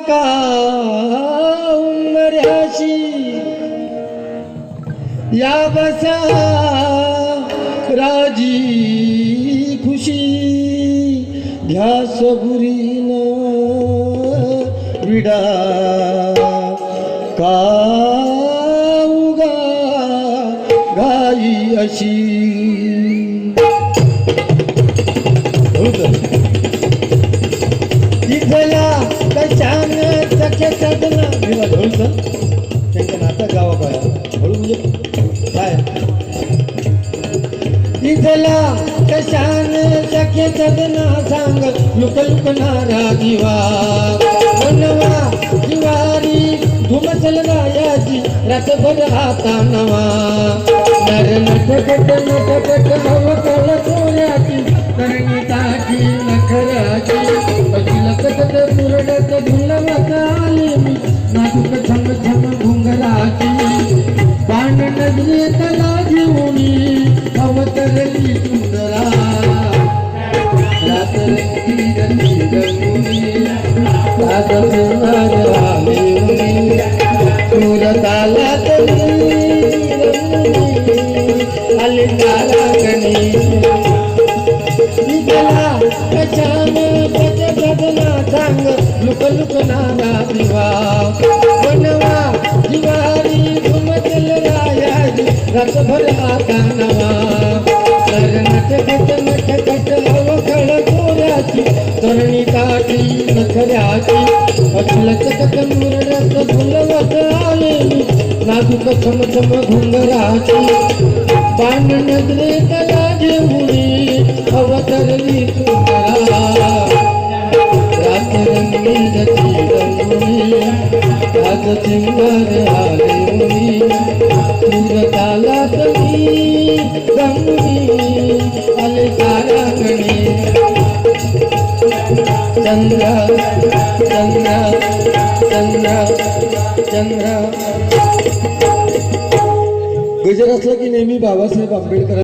का उमऱ्याशी या बसा राजी खुशी. घ्या सबुरीन विडा. का उगा घाई अशी. इथला कशान सख्या सदना विवा ढोलचं त्यांच्या नातं गावा पाया. हळू म्हणजे काय इथला कशान सख्या साधना? सांग लुक लुकणारा दिवा बनवा दिवारी धुमसल रायाची रातभर हाता नवा. नर नट नट नट नट चोऱ्याची रातभर आता नवा. तर नटकट नटकट अवखळ तरणी काठी नखऱ्याची अचलचकट मुरडत फुलवत आले नाजूक समसम घुंगराची पान नजरे तला घेऊनी अवतरली सुंदरा रात रंगीन रंगुनी आज चिंगार आले मुनी सूर गजर असलं की नेहमी बाबासाहेब आंबेडकर